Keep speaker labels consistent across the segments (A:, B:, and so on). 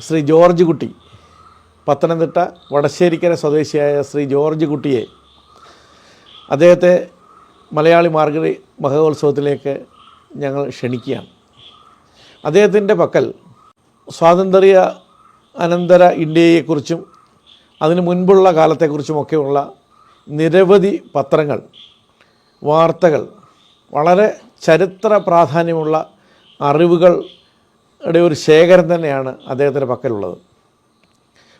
A: Shri George കുട്ടി പത്തനംതിട്ട വടശ്ശേരിക്കര സ്വദേശിയായ Shri George കുട്ടിയെ അദ്ദേഹത്തെ മലയാളി മാർഗരി മഹോത്സവത്തിലേക്ക് ഞങ്ങൾ ക്ഷണിക്കുകയാണ്. അദ്ദേഹത്തിന്റെ പക്കൽ സ്വാതന്ത്ര്യ അനന്തര ഇന്ത്യയെക്കുറിച്ചും അതിനു മുൻപുള്ള കാലത്തെക്കുറിച്ചുമൊക്കെയുള്ള നിരവധി പത്രങ്ങൾ വാർത്തകൾ വളരെ ചരിത്ര പ്രാധാന്യമുള്ള അറിവുകളുടെ ഒരു ശേഖരം തന്നെയാണ് അദ്ദേഹത്തിന്റെ പക്കലുള്ളത്.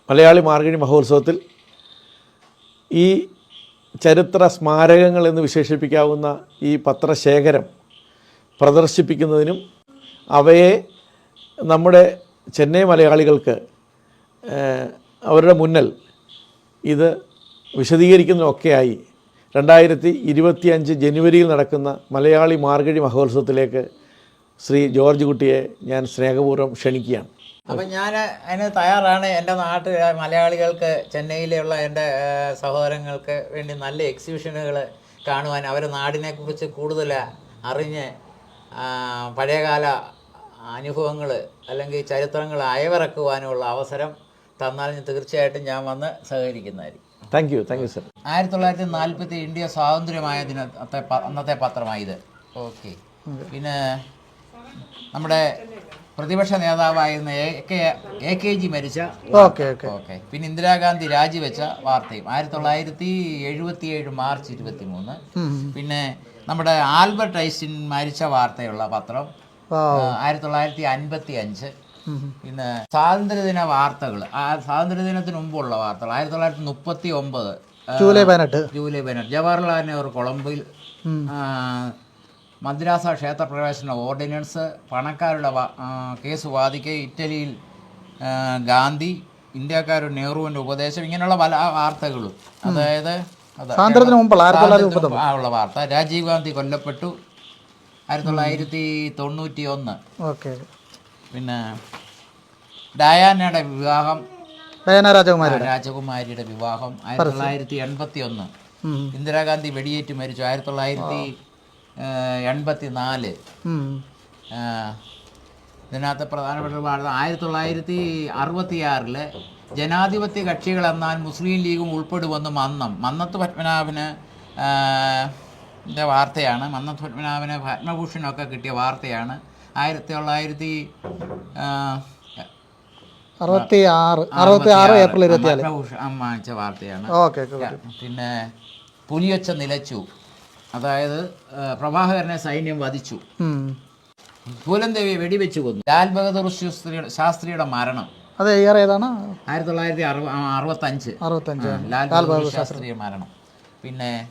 A: മലയാളി മാർഗിണി മഹോത്സവത്തിൽ ഈ ചരിത്ര സ്മാരകങ്ങൾ എന്ന് വിശേഷിപ്പിക്കാവുന്ന ഈ പത്രശേഖരം പ്രദർശിപ്പിക്കുന്നതിനും അവയെ നമ്മുടെ ചെന്നൈ മലയാളികൾക്ക് അവരുടെ മുന്നിൽ ഇത് വിശദീകരിക്കുന്നതിനൊക്കെയായി രണ്ടായിരത്തി ഇരുപത്തിയഞ്ച് ജനുവരിയിൽ നടക്കുന്ന മലയാളി മാർഗഴി മഹോത്സവത്തിലേക്ക് ശ്രീ ജോർജ് കുട്ടിയെ ഞാൻ സ്നേഹപൂർവം ക്ഷണിക്കുകയാണ്.
B: അപ്പം ഞാൻ അതിന് തയ്യാറാണ് എന്റെ നാട്ടിൽ മലയാളികൾക്ക് ചെന്നൈയിലുള്ള എന്റെ സഹോദരങ്ങൾക്ക് വേണ്ടി നല്ല എക്സിബിഷനുകൾ കാണുവാൻ അവരെ നാടിനെക്കുറിച്ച് കൂടുതൽ അറിഞ്ഞ് പഴയകാല അനുഭവങ്ങൾ അല്ലെങ്കിൽ ചരിത്രങ്ങൾ അയവിറക്കുവാനുള്ള അവസരം തന്നാൽ തീർച്ചയായിട്ടും ഞാൻ വന്ന് സഹകരിക്കുന്നതായിരിക്കും.
A: Thank you thank you sir
B: ആയിരത്തി തൊള്ളായിരത്തി നാൽപ്പത്തി ഇന്ത്യ സ്വാതന്ത്ര്യമായ ദിനത്തെ അന്നത്തെ അന്നത്തെ പത്രമായത് ഓക്കെ പിന്നെ നമ്മുടെ പ്രതിപക്ഷ നേതാവായിരുന്ന എ കെ ജി മരിച്ച
C: ഓക്കെ
B: പിന്നെ ഇന്ദിരാഗാന്ധി രാജിവെച്ച വാർത്തയും. ആയിരത്തി തൊള്ളായിരത്തി എഴുപത്തി ഏഴ് മാർച്ച് ഇരുപത്തി മൂന്ന് പിന്നെ നമ്മുടെ ആൽബർട്ട് ഐസിൻ മരിച്ച വാർത്തയുള്ള പത്രം ആയിരത്തി തൊള്ളായിരത്തി അൻപത്തി അഞ്ച് പിന്നെ സ്വാതന്ത്ര്യദിന വാർത്തകൾ ആ സ്വാതന്ത്ര്യദിനത്തിന് മുമ്പുള്ള വാർത്തകൾ ആയിരത്തി തൊള്ളായിരത്തി മുപ്പത്തി ഒമ്പത്
C: ജൂലൈ പതിനെട്ട്.
B: ജൂലൈ പതിനെട്ട്. ജവഹർലാൽ നെഹ്റു കൊളംബിൽ മദ്രാസ ക്ഷേത്രപ്രവേശന ഓർഡിനൻസ് പണക്കാരുടെ കേസ് വാദിക്കെ ഇറ്റലിയിൽ ഗാന്ധി ഇന്ത്യക്കാർ നെഹ്റുവിന്റെ ഉപദേശം ഇങ്ങനെയുള്ള പല വാർത്തകളും. അതായത് ഉള്ള വാർത്ത. രാജീവ് ഗാന്ധി കൊല്ലപ്പെട്ടു. ആയിരത്തി തൊള്ളായിരത്തി തൊണ്ണൂറ്റി ഒന്ന്
C: ഓക്കെ.
B: പിന്നെ ഡയാനയുടെ വിവാഹം.
C: ഡയാന രാജകുമാരി
B: രാജകുമാരിയുടെ വിവാഹം. ആയിരത്തി തൊള്ളായിരത്തി എൺപത്തി ഒന്ന്. ഇന്ദിരാഗാന്ധി വെടിയേറ്റ് മരിച്ചു. ആയിരത്തി തൊള്ളായിരത്തി എൺപത്തി നാല്
C: ഉം.
B: ഇതിനകത്ത് പ്രധാനപ്പെട്ട ആയിരത്തി തൊള്ളായിരത്തി അറുപത്തി ആറിൽ ജനാധിപത്യ കക്ഷികൾ എന്നാൽ മുസ്ലിം ലീഗും ഉൾപ്പെടുമെന്ന് മന്നം. മന്നത്ത് പത്മനാഭന് വാർത്തയാണ്. മന്നത്ത് പത്മനാഭന് പത്മഭൂഷണൊക്കെ കിട്ടിയ വാർത്തയാണ്. ആയിരത്തി തൊള്ളായിരത്തി
C: അറുപത്തി ആറ് അറുപത്തി ആറ് ഏപ്രിൽ ഇരുപത്തി
B: വാർത്തയാണ്. പിന്നെ പുലിയൊച്ച നിലച്ചു. അതായത് പ്രഭാകരനെ സൈന്യം വധിച്ചു.
C: ഉം.
B: പൂലം ദേവിയെ വെടിവെച്ച് കൊന്നു. ലാൽ ബഹദൂർ ശാസ്ത്രിയുടെ ശാസ്ത്രിയുടെ മരണം.
C: അത് ഇയർ ഏതാണ്?
B: ആയിരത്തി തൊള്ളായിരത്തി അറുപ അറുപത്തഞ്ച്.
C: അറുപത്തഞ്ച്.
B: ലാൽ ബഹദൂർ ശാസ്ത്രിയുടെ മരണം. പിന്നെ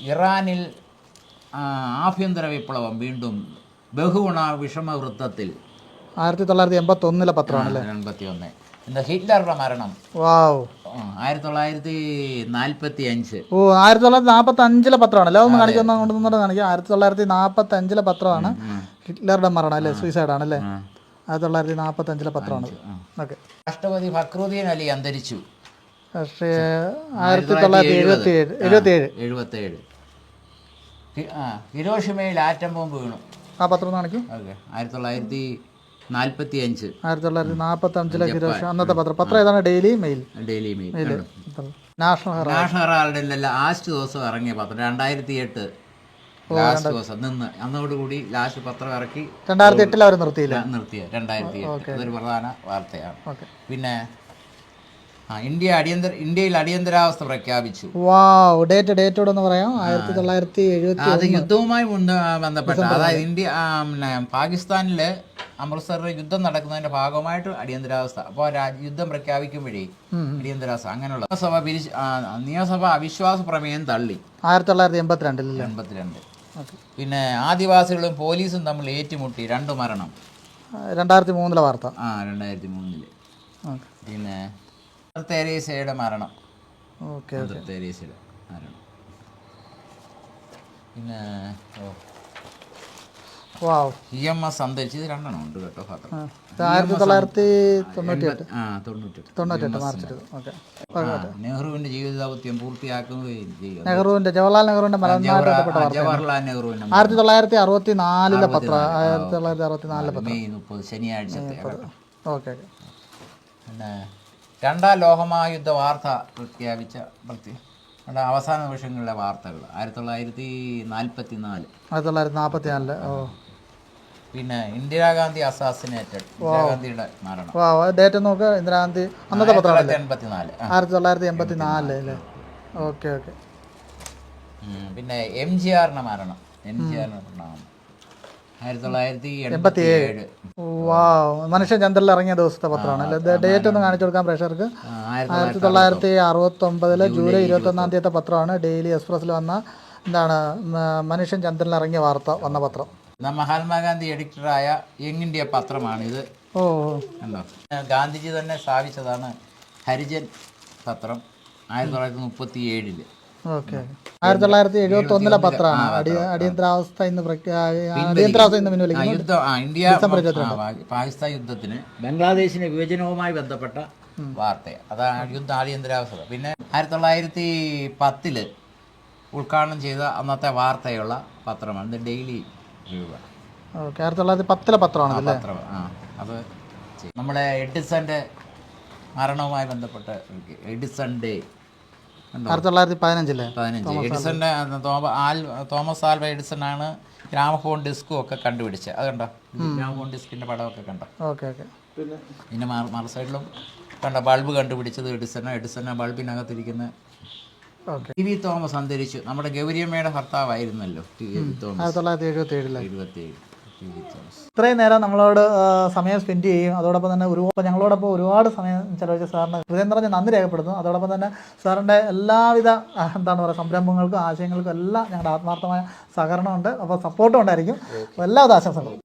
B: ഇറാനിൽ ആഭ്യന്തര വിപ്ലവം വീണ്ടും ബഹുഗുണ വിഷമവൃത്തത്തിൽ.
C: ആയിരത്തി തൊള്ളായിരത്തി എൺപത്തി ഒന്നിലെ പത്രമാണ്
B: എൺപത്തി ഒന്ന് ഹിറ്റ്ലറുടെ മരണം.
C: വാവ്.
B: ആയിരത്തി തൊള്ളായിരത്തി നാൽപ്പത്തി അഞ്ച്
C: ഓ ആയിരത്തി തൊള്ളായിരത്തി നാൽപ്പത്തി അഞ്ചിലെ പത്രമാണ് അതൊന്ന് കാണിക്കുന്ന കൊണ്ടുവന്നിട്ട് കാണിക്കാം. ആയിരത്തി തൊള്ളായിരത്തി നാൽപ്പത്തി അഞ്ചിലെ പത്രമാണ് ഹിറ്റ്ലറുടെ മരണം അല്ലേ സൂയിസൈഡ് ആണ് അല്ലേ ആയിരത്തി തൊള്ളായിരത്തി നാൽപ്പത്തി അഞ്ചിലെ പത്രമാണ് ഓക്കെ.
B: രാഷ്ട്രപതി ഫക്രുദ്ദീൻ അലി അന്തരിച്ചു.
C: പക്ഷേ ആയിരത്തി തൊള്ളായിരത്തി എഴുപത്തി ഏഴ് എഴുപത്തി ഏഴ്
B: എഴുപത്തി ഏഴ് ഹിരോഷിമയിൽ ആറ്റം ബോംബ് വീണു.
C: ആ പത്രം ഒന്ന് കാണിക്കും.
B: ഓക്കെ. ആയിരത്തി തൊള്ളായിരത്തി നാൽപ്പത്തി അഞ്ച്
C: ആയിരത്തി തൊള്ളായിരത്തി നാൽപ്പത്തി അഞ്ചിലെ ഹിരോഷി അന്നത്തെ പത്രം. പത്രം ഏതാണ്? Daily Mail.
B: Daily Mail.
C: National Herald.
B: National ഹെറാൾഡിന്റെ ലാസ്റ്റ് ദിവസം ഇറങ്ങിയ പത്രം. രണ്ടായിരത്തി എട്ട് ലാസ്റ്റ് ദിവസം നിന്ന്. അന്നോടുകൂടി ലാസ്റ്റ് പത്രം ഇറക്കി.
C: രണ്ടായിരത്തി എട്ടിൽ അവർ നിർത്തിയില്ല
B: നിർത്തിയ. രണ്ടായിരത്തി എട്ട് അതൊരു പ്രധാന വാർത്തയാണ്. പിന്നെ ഇന്ത്യ അടിയന്തര ഇന്ത്യയിൽ അടിയന്തരാവസ്ഥ പ്രഖ്യാപിച്ചു.
C: വാവ്. ഡേറ്റ് ഡേറ്റോട് ഒന്ന് പറയാം. ആയിരത്തി തൊള്ളായിരത്തി എഴുപത്തി
B: അത് യുദ്ധവുമായി ബന്ധപ്പെട്ട അതായത് ഇന്ത്യ പാകിസ്ഥാനിൽ അമൃത്സറിൽ യുദ്ധം നടക്കുന്നതിന്റെ ഭാഗമായിട്ട് അടിയന്തരാവസ്ഥ. അപ്പോൾ യുദ്ധം പ്രഖ്യാപിക്കുമ്പോഴേ അടിയന്തരാവസ്ഥ. അങ്ങനെയുള്ള നിയമസഭ പിരിച്ച് നിയമസഭ അവിശ്വാസ പ്രമേയം തള്ളി.
C: ആയിരത്തി തൊള്ളായിരത്തി എൺപത്തിരണ്ടിൽ
B: എൺപത്തിരണ്ട് പിന്നെ ആദിവാസികളും പോലീസും തമ്മിൽ ഏറ്റുമുട്ടി രണ്ട് മരണം.
C: രണ്ടായിരത്തി മൂന്നിലെ വാർത്ത.
B: ആ രണ്ടായിരത്തി
C: മൂന്നിൽ
B: പിന്നെ തെരേസയുടെ മരണം. തെരേസയുടെ മരണം. പിന്നെ ഓ. ഇ എം എസ് അന്തരിച്ച് ഇത് രണ്ടെണ്ണം ഉണ്ട് കേട്ടോ പാത്രം
C: ആയിരത്തി തൊള്ളായിരത്തി തൊണ്ണൂറ്റി എട്ട്
B: ആ തൊണ്ണൂറ്റെട്ട്
C: തൊണ്ണൂറ്റെട്ട് മാർച്ച് ഓക്കെ.
B: നെഹ്റുവിന്റെ പൂർത്തിയാക്കുകയും ചെയ്യും
C: നെഹ്റുവിന്റെ ജവഹർലാൽ നെഹ്റുവിന്റെ
B: ജവഹർലാൽ നെഹ്റുവിന്റെ
C: ആയിരത്തി തൊള്ളായിരത്തി അറുപത്തി നാലിലെ പത്രം ആയിരത്തി തൊള്ളായിരത്തി അറുപത്തി നാലിലെ പത്രം.
B: മെയ് മുപ്പത്. ശനിയാഴ്ചത്തെ കേട്ടോ.
C: Okay okay.
B: പിന്നെ രണ്ടാം ലോകമഹായുദ്ധ വാർത്ത പ്രഖ്യാപിച്ച പ്രത്യേക അവസാന നിമിഷങ്ങളിലെ വാർത്തകൾ. ആയിരത്തി തൊള്ളായിരത്തി നാൽപ്പത്തി നാല്
C: ആയിരത്തി തൊള്ളായിരത്തി നാൽപ്പത്തി നാലിൽ ഓ.
B: പിന്നെ ഇന്ദിരാഗാന്ധി അസാസിനേറ്റഡ്. ഇന്ദിരാഗാന്ധിയുടെ മരണം.
C: ഡേറ്റ് നോക്കുക ഇന്ദിരാഗാന്ധി അന്നത്തെ
B: നാല്
C: ആയിരത്തി തൊള്ളായിരത്തി എൺപത്തി നാലിൽ അല്ലേ? Okay okay.
B: പിന്നെ എം ജി ആറിന്റെ മരണം. എം ജി ആറിന്റെ മരണം.
C: മനുഷ്യൻ ചന്ദ്രനിൽ ഇറങ്ങിയ ദിവസത്തെ പത്രമാണ്. അല്ലേ? ഡേറ്റ് ഒന്ന് കാണിച്ചു കൊടുക്കാൻ പ്രേക്ഷകർക്ക്.
B: ആയിരത്തി
C: തൊള്ളായിരത്തി അറുപത്തി ഒമ്പതിലെ ജൂലൈ ഇരുപത്തി ഒന്നാം തീയതി പത്രമാണ്. ഡെയിലി എക്സ്പ്രസ്സിൽ വന്ന എന്താണ് മനുഷ്യൻ ചന്ദ്രനിൽ ഇറങ്ങിയ വാർത്ത വന്ന പത്രം.
B: Mahatma Gandhi എഡിറ്ററായ young India പത്രമാണിത്.
C: ഓ.
B: ഗാന്ധിജി തന്നെ സ്ഥാപിച്ചതാണ് ഹരിജൻ പത്രം ആയിരത്തി തൊള്ളായിരത്തി മുപ്പത്തി ഏഴിൽ
C: ഓക്കെ ആയിരത്തി തൊള്ളായിരത്തി എഴുപത്തി ഒന്നിലെ പത്രമാണ് അടിയന്തരാവസ്ഥ ഇന്ന് അടിയന്തരാവസ്ഥ ഇന്ന്
B: യുദ്ധം ഇന്ത്യ പാകിസ്ഥാൻ യുദ്ധത്തിന് ബംഗ്ലാദേശിന്റെ വിഭജനവുമായി ബന്ധപ്പെട്ട വാർത്ത അതാണ് യുദ്ധ അടിയന്തരാവസ്ഥ പിന്നെ ആയിരത്തി തൊള്ളായിരത്തി പത്തിൽ ഉദ്ഘാടനം ചെയ്ത അന്നത്തെ വാർത്തയുള്ള പത്രമാണ്. ഇത് ഡെയിലി രൂപ.
C: ഓക്കെ ആയിരത്തി തൊള്ളായിരത്തി പത്തിലെ പത്രമാണ്
B: പത്രം. ആ അത് നമ്മളെ എഡിസന്റെ മരണവുമായി ബന്ധപ്പെട്ട് എഡിസൺ ഡേ കണ്ടോ
C: ആയിരത്തി തൊള്ളായിരത്തി പതിനഞ്ചിലെ?
B: പതിനഞ്ച്. എഡിസന്റെ തോമസ് ആൽവ എഡിസൺ ആണ് ഗ്രാമഫോൺ ഡിസ്കും ഒക്കെ കണ്ടുപിടിച്ചത്. അത് കണ്ടോ? ഗ്രാമഫോൺ ഡിസ്കിന്റെ പടമൊക്കെ കണ്ടോ?
C: Okay okay.
B: പിന്നെ? മറു മറു സൈഡിലും കണ്ട ബൾബ് കണ്ടുപിടിച്ചത് എഡിസൺ എഡിസൺ ബൾബിനകത്തിരിക്കുന്ന ടി വി തോമസ് അന്തരിച്ചു. നമ്മുടെ ഗൗരിയമ്മയുടെ ഭർത്താവായിരുന്നല്ലോ ടി വി തോമസ്.
C: ആയിരത്തി തൊള്ളായിരത്തി എഴുപത്തി ഏഴിലെ
B: ഇരുപത്തിയേഴ് ടി വി തോമസ്.
C: ഇത്രയും നേരം നമ്മളോട് ആ, സമയം സ്പെൻഡ് ചെയ്യും. അതോടൊപ്പം തന്നെ ഒരുപാട് ഞങ്ങളോടൊപ്പം ഒരുപാട് സമയം ചെലവഴിച്ച സാറിന് ഹൃദയം നിറഞ്ഞ നന്ദി രേഖപ്പെടുത്തുന്നു. അതോടൊപ്പം തന്നെ സാറിന്റെ എല്ലാവിധ ആ, എന്താണ് പറയുക സംരംഭങ്ങൾക്കും ആശയങ്ങൾക്കും എല്ലാം ഞങ്ങളുടെ ആത്മാർത്ഥമായ സഹകരണമുണ്ട് അപ്പോൾ സപ്പോർട്ടും ഉണ്ടായിരിക്കും. അപ്പോൾ എല്ലാവിധ ആശംസകളും.